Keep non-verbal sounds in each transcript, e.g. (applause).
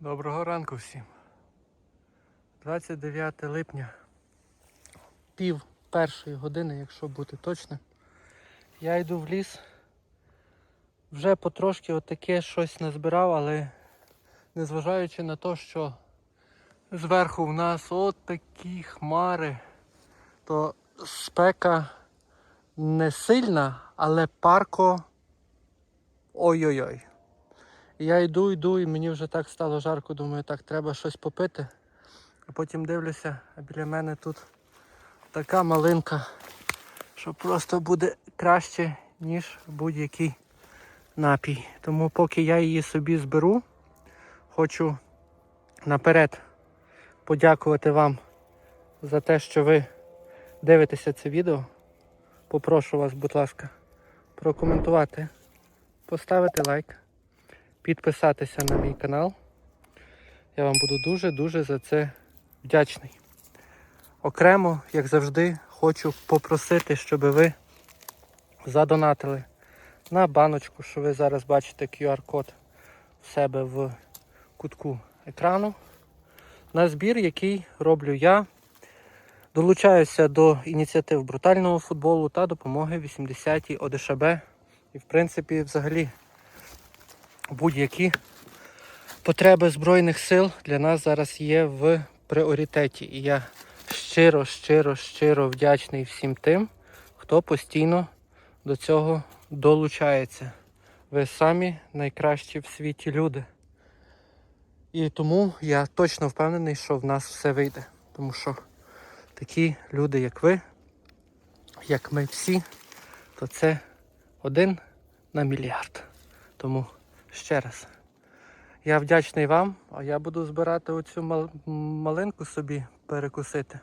Доброго ранку всім. 29 липня, пів першої години, якщо бути точним. Я йду в ліс. Вже потрошки отаке щось назбирав, але незважаючи на те, що зверху в нас от такі хмари, то спека не сильна, але парко ой-ой-ой. Я йду, йду, і мені вже так стало жарко, думаю, так, треба щось попити. А потім дивлюся, а біля мене тут така малинка, що просто буде краще, ніж будь-який напій. Тому поки я її собі зберу, хочу наперед подякувати вам за те, що ви дивитеся це відео. Попрошу вас, будь ласка, прокоментувати, поставити лайк підписатися на мій канал. Я вам буду дуже-дуже за це вдячний. Окремо, як завжди, хочу попросити, щоб ви задонатили на баночку, що ви зараз бачите QR-код в себе в кутку екрану. На збір, який роблю я. Долучаюся до ініціатив брутального футболу та допомоги 80-й ОДШБ. І в принципі, взагалі, будь-які потреби Збройних сил для нас зараз є в пріоритеті. І я щиро, щиро, щиро вдячний всім тим, хто постійно до цього долучається. Ви самі найкращі в світі люди. І тому я точно впевнений, що в нас все вийде. Тому що такі люди, як ви, як ми всі, то це один на мільярд. Тому ще раз. Я вдячний вам, а я буду збирати оцю мал- малинку собі перекусити.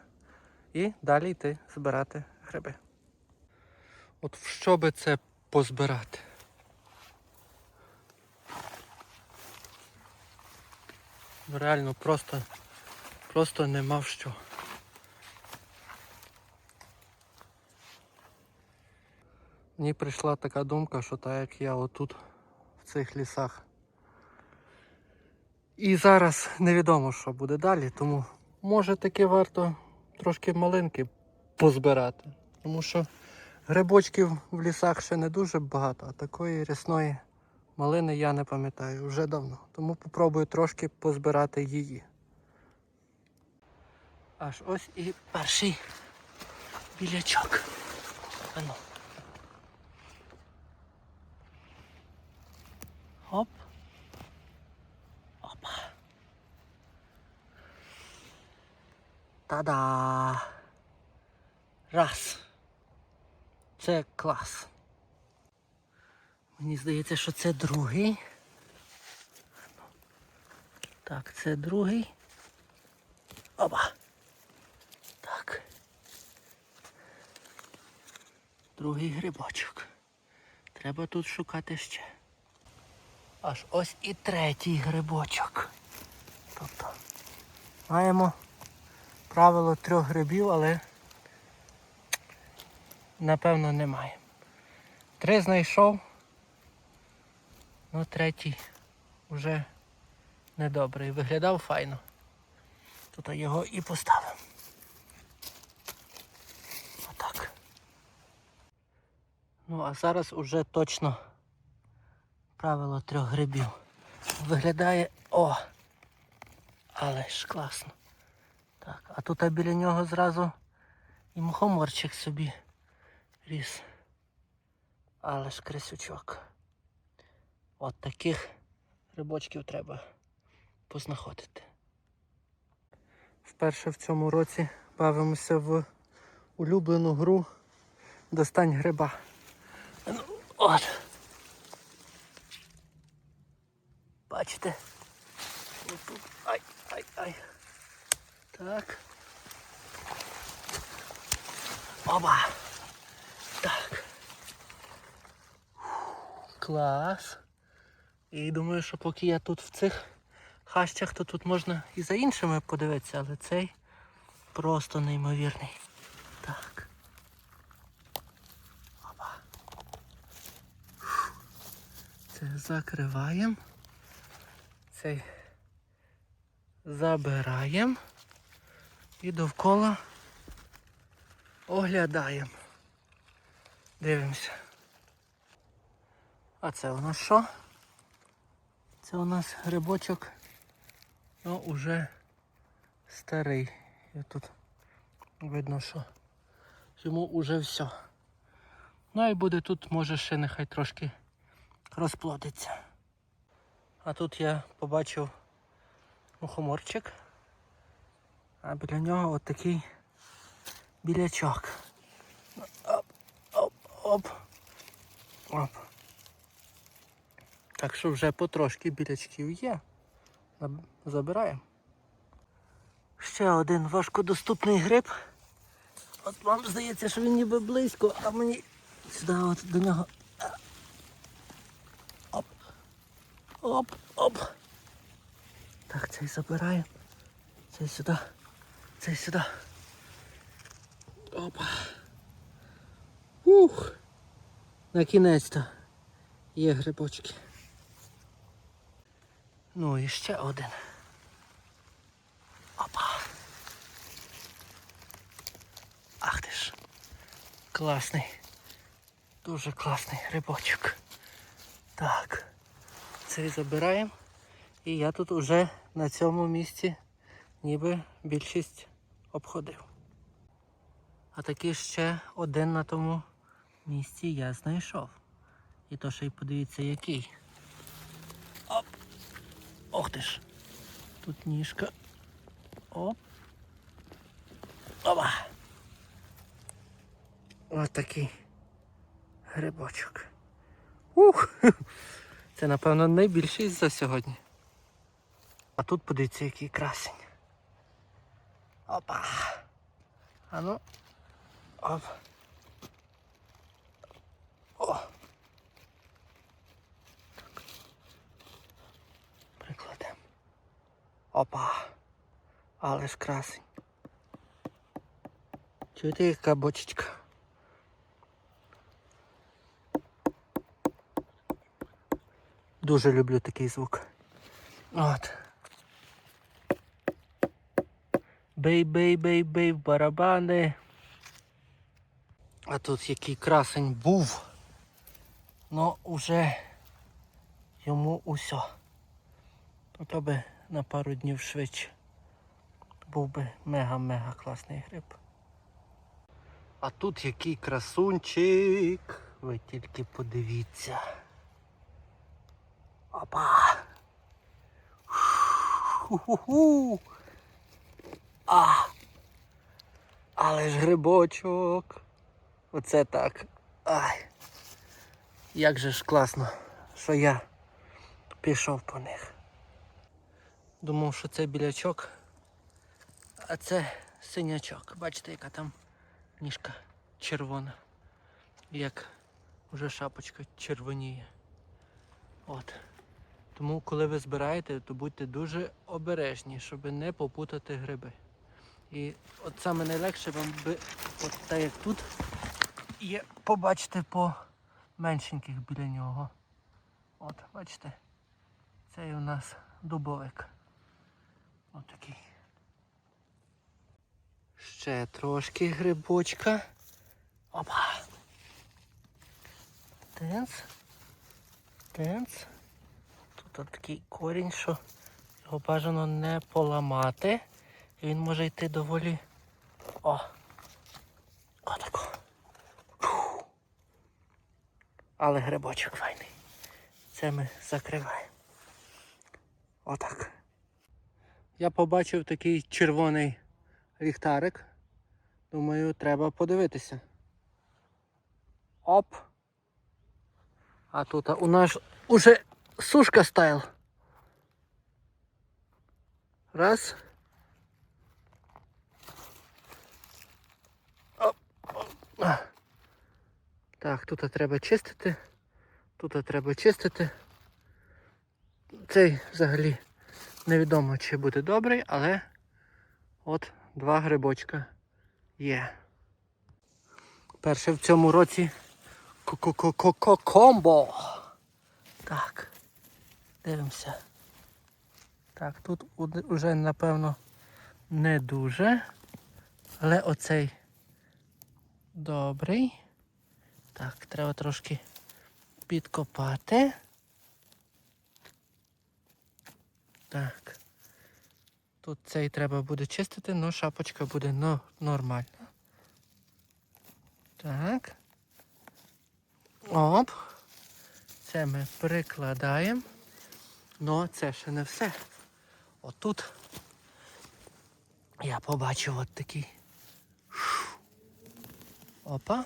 І далі йти збирати гриби. От в що би це позбирати? Ну, Реально просто, просто нема в що. Мені прийшла така думка, що так як я отут цих лісах. І зараз невідомо, що буде далі, тому може таки варто трошки малинки позбирати. Тому що грибочків в лісах ще не дуже багато, а такої рясної малини я не пам'ятаю вже давно. Тому попробую трошки позбирати її. Аж ось і перший білячок. Ану. Оп. Опа. Та-да. Раз. Це клас. Мені здається, що це другий. Так, це другий. Опа. Так. Другий грибочок. Треба тут шукати ще. Аж ось і третій грибочок. Тобто маємо правило трьох грибів, але напевно немає. Три знайшов, ну третій вже недобрий. Виглядав файно. Тут його і поставив. Отак. Ну а зараз уже точно правило трьох грибів. Виглядає... О! Але ж класно. Так, а тут біля нього зразу і мухоморчик собі ріс. Але ж крисючок. От таких грибочків треба познаходити. Вперше в цьому році бавимося в улюблену гру Достань гриба. Ну, От. Бачите? Ай, ай, ай. Так. Оба. Так. Клас. І думаю, що поки я тут в цих хащах, то тут можна і за іншими подивитися, але цей просто неймовірний. Так. Опа. Це закриваємо. Цей забираємо і довкола оглядаємо. Дивимося. А це у нас що? Це у нас грибочок, ну уже старий. І тут видно, що йому уже все. Ну і буде тут, може ще нехай трошки розплодиться. А тут я побачив мухоморчик, а біля нього от такий білячок. Оп, оп, оп, оп. Так що вже потрошки білячків є. Забираємо. Ще один важкодоступний гриб. От вам здається, що він ніби близько, а мені сюди от до нього. Оп. Оп, оп. Так, цей забираємо. Цей сюди. Цей сюди. Опа. Ух. На кінець-то є грибочки. Ну і ще один. Опа. Ах ти ж. Класний. Дуже класний грибочок. Так. Цей забираємо. І я тут уже на цьому місці ніби більшість обходив. А такий ще один на тому місці я знайшов. І то ще й подивіться який. Оп! Ох ти ж! Тут ніжка. Оп. Опа! Ось такий грибочок. Ух! Це, напевно, найбільший за сьогодні. А тут подивіться, який красень. Опа! А ну. Оп. О! Прикладемо. Опа! Але ж красень. Чуєте, яка бочечка? Дуже люблю такий звук. От. Бей, бей, бей, бей в барабани. А тут який красень був. Ну уже йому усе. Ну то би на пару днів швидше. Був би мега-мега класний гриб. А тут який красунчик. Ви тільки подивіться. Опа! Ху-ху-ху! А! Але ж грибочок. Оце так. Ай. Як же ж класно, що я пішов по них. Думав, що це білячок, а це синячок. Бачите, яка там ніжка червона. Як вже шапочка червоніє. От. Тому, коли ви збираєте, то будьте дуже обережні, щоб не попутати гриби. І от саме найлегше вам би, от так як тут, є побачите по меншеньких біля нього. От, бачите, це у нас дубовик. От такий. Ще трошки грибочка. Опа. Тенц. Тенц. Тут такий корінь, що його бажано не поламати. Він може йти доволі. О! Отако. Але грибочок файний. Це ми закриваємо. Отак. Я побачив такий червоний ліхтарик. Думаю, треба подивитися. Оп! А тут у нас уже сушка стайл. Раз. Оп, оп. А. Так, тут треба чистити. Тут треба чистити. Цей взагалі невідомо чи буде добрий, але от два грибочка є. Перше в цьому році ко-ко-ко-ко-комбо. Так, дивимося. Так, тут вже, напевно, не дуже. Але оцей добрий. Так, треба трошки підкопати. Так. Тут цей треба буде чистити, але шапочка буде но, нормальна. Так. Оп. Це ми прикладаємо. Ну, це ще не все. Отут я побачив от такий. Опа.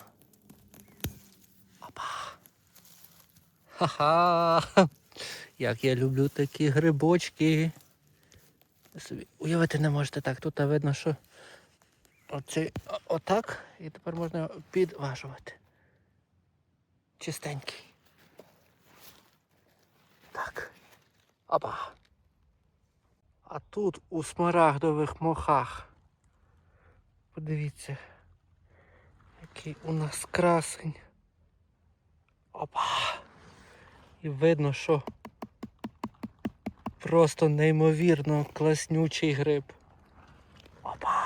Опа. Ха-ха. Як я люблю такі грибочки. Собі уявити не можете так. Тут видно, що оцей отак. І тепер можна підважувати. Чистенький. Так. Опа. А тут у смарагдових мохах. Подивіться, який у нас красень. Опа. І видно, що просто неймовірно класнючий гриб. Опа.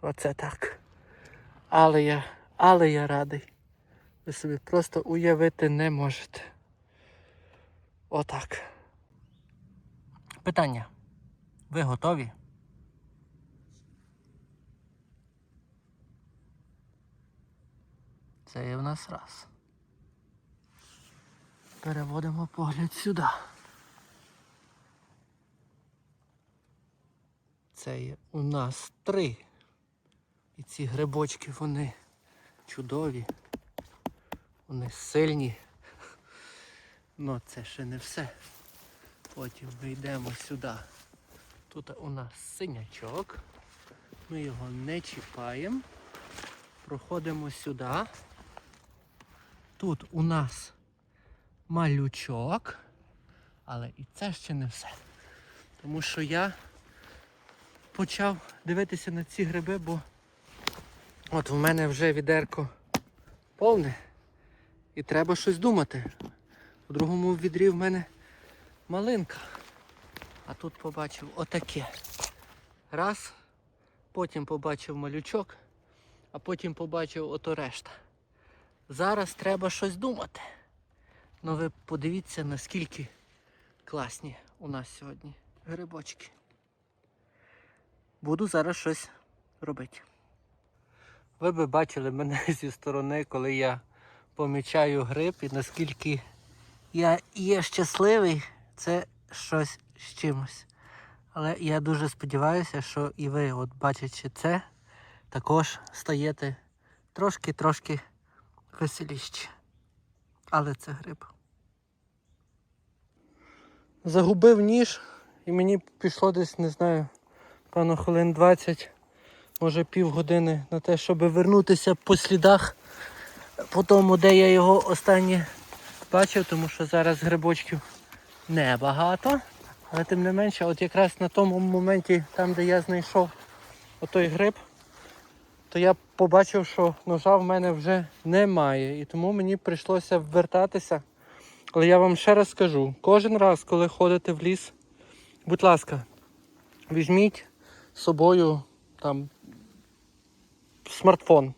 Оце так. Але я, але я радий. Ви собі просто уявити не можете. Отак. Питання. Ви готові? Це є в нас раз. Переводимо погляд сюди. Це є у нас три. І ці грибочки вони чудові. Вони сильні. Ну це ще не все. Потім ми йдемо сюди. Тут у нас синячок. Ми його не чіпаємо. Проходимо сюди. Тут у нас малючок. Але і це ще не все. Тому що я почав дивитися на ці гриби, бо от в мене вже відерко повне. І треба щось думати. У другому відрі в мене малинка. А тут побачив отаке. Раз, потім побачив малючок, а потім побачив ото решта. Зараз треба щось думати. Ну ви подивіться, наскільки класні у нас сьогодні грибочки. Буду зараз щось робити. Ви би бачили мене (laughs) зі сторони, коли я помічаю гриб і наскільки я є щасливий, це щось з чимось. Але я дуже сподіваюся, що і ви, от бачачи це, також стаєте трошки-трошки веселіші. Але це гриб. Загубив ніж і мені пішло десь, не знаю, певно, хвилин 20, може півгодини на те, щоб вернутися по слідах по тому, де я його останнє бачив, тому що зараз грибочків небагато. Але тим не менше, от якраз на тому моменті, там де я знайшов отой гриб, то я побачив, що ножа в мене вже немає. І тому мені прийшлося вертатися. Але я вам ще раз скажу, кожен раз, коли ходите в ліс, будь ласка, візьміть з собою там смартфон.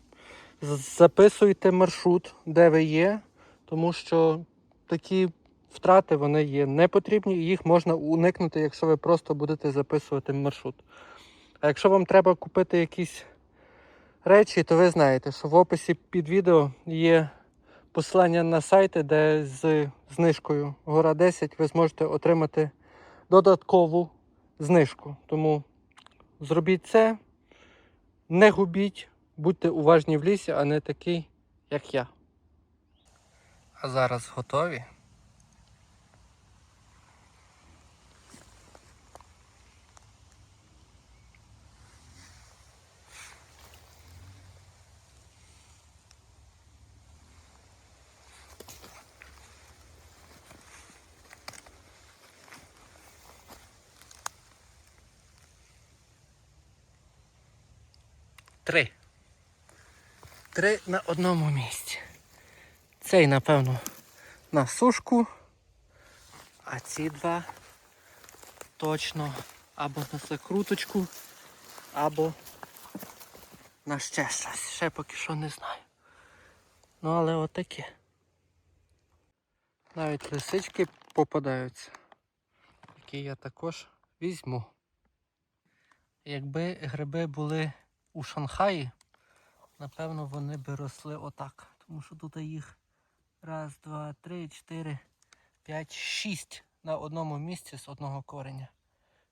Записуйте маршрут, де ви є, тому що такі втрати вони є не потрібні і їх можна уникнути, якщо ви просто будете записувати маршрут. А якщо вам треба купити якісь речі, то ви знаєте, що в описі під відео є посилання на сайти, де з знижкою Гора 10 ви зможете отримати додаткову знижку. Тому зробіть це, не губіть, будьте уважні в лісі, а не такий, як я. А зараз готові? Три. Три на одному місці. Цей, напевно, на сушку, А ці два точно або на закруточку, або на ще щось. Ще поки що не знаю. Ну але отаке. Навіть лисички попадаються, які я також візьму. Якби гриби були у Шанхаї, напевно вони би росли отак. Тому що тут їх раз, два, три, чотири, п'ять, шість на одному місці з одного кореня.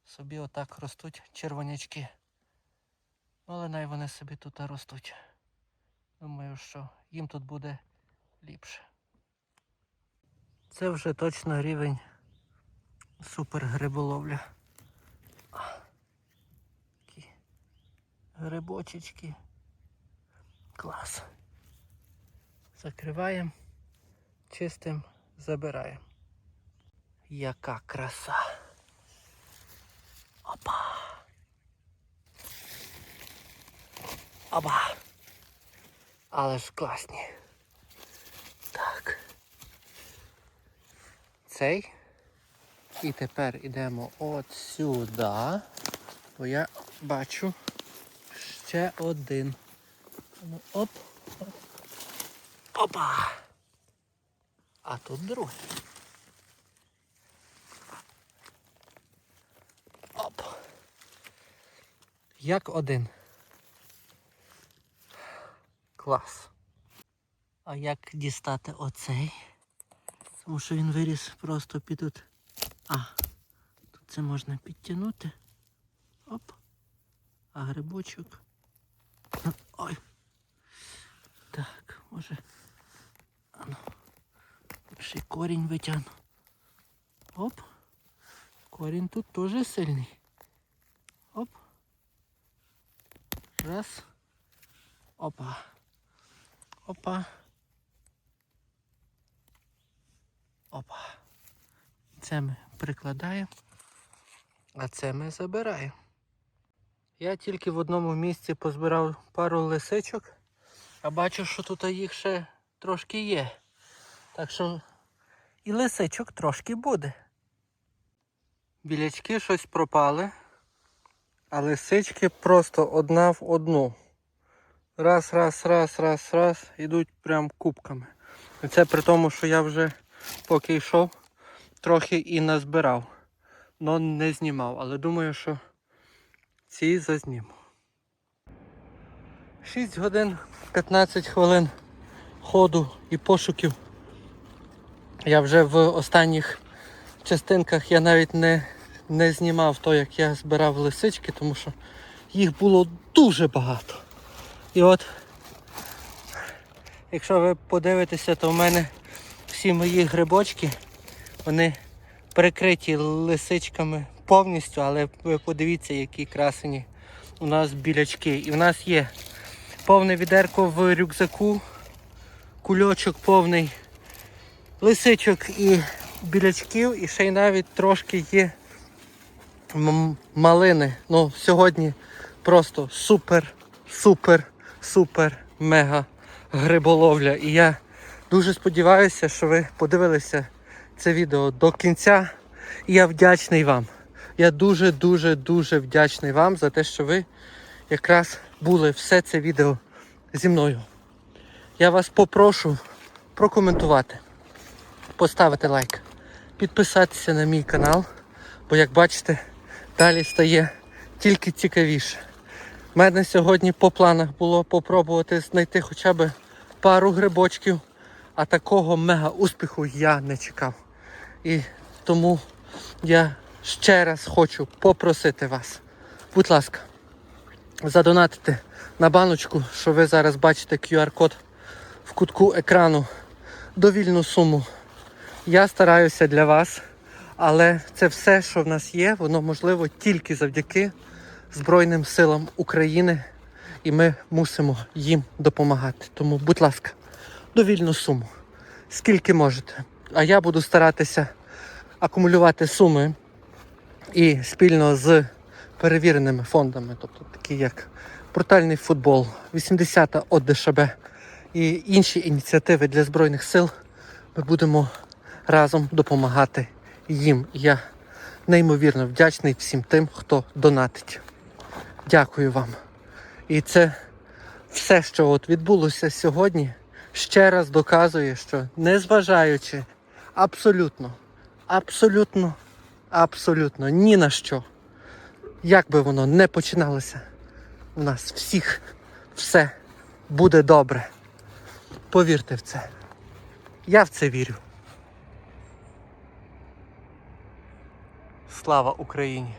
Собі отак ростуть червонячки. Ну, але най вони собі тут ростуть. Думаю, що їм тут буде ліпше. Це вже точно рівень супер гриболовля. А, Такі грибочечки. Клас. Закриваємо, чистим, забираємо. Яка краса. Опа. Опа. Але ж класні. Так. Цей. І тепер йдемо от сюди. Бо я бачу ще один. Ну, Оп. оп. Опа. А тут другий. Оп. Як один. Клас. А як дістати оцей? Тому що він виріс просто під тут. А, тут це можна підтягнути. Оп. А грибочок. Ой. Так, може. Ану. Ще корінь витягну. Оп. Корінь тут теж сильний. Оп. Раз. Опа. Опа. Опа. Це ми прикладаємо, а це ми забираємо. Я тільки в одному місці позбирав пару лисичок, а бачу, що тут їх ще трошки є. Так що і лисичок трошки буде. Білячки щось пропали, а лисички просто одна в одну. Раз, раз, раз, раз, раз, ідуть прям кубками. І це при тому, що я вже поки йшов, трохи і назбирав. Но не знімав, але думаю, що ці зазніму. 6 годин 15 хвилин ходу і пошуків. Я вже в останніх частинках я навіть не, не знімав то, як я збирав лисички, тому що їх було дуже багато. І от, якщо ви подивитеся, то в мене всі мої грибочки, вони прикриті лисичками повністю, але ви подивіться, які красені у нас білячки. І в нас є повне відерко в рюкзаку, кульочок повний лисичок і білячків, і ще й навіть трошки є малини. Ну, сьогодні просто супер, супер, супер, мега гриболовля. І я дуже сподіваюся, що ви подивилися це відео до кінця. І я вдячний вам. Я дуже-дуже дуже вдячний вам за те, що ви якраз були все це відео зі мною. Я вас попрошу прокоментувати, поставити лайк, підписатися на мій канал, бо як бачите, далі стає тільки цікавіше. У мене сьогодні по планах було попробувати знайти хоча б пару грибочків, а такого мега успіху я не чекав. І тому я ще раз хочу попросити вас, будь ласка, задонатити на баночку, що ви зараз бачите QR-код в кутку екрану, довільну суму. Я стараюся для вас, але це все, що в нас є, воно можливо тільки завдяки Збройним силам України, і ми мусимо їм допомагати. Тому, будь ласка, довільну суму, скільки можете. А я буду старатися акумулювати суми і спільно з перевіреними фондами, тобто такі як Брутальний футбол, 80-та ОДШБ і інші ініціативи для Збройних сил, ми будемо разом допомагати їм. Я неймовірно вдячний всім тим, хто донатить. Дякую вам. І це все, що от відбулося сьогодні, ще раз доказує, що незважаючи абсолютно, абсолютно, абсолютно ні на що, як би воно не починалося, у нас всіх все буде добре. Повірте в це. Я в це вірю. Слава Україні!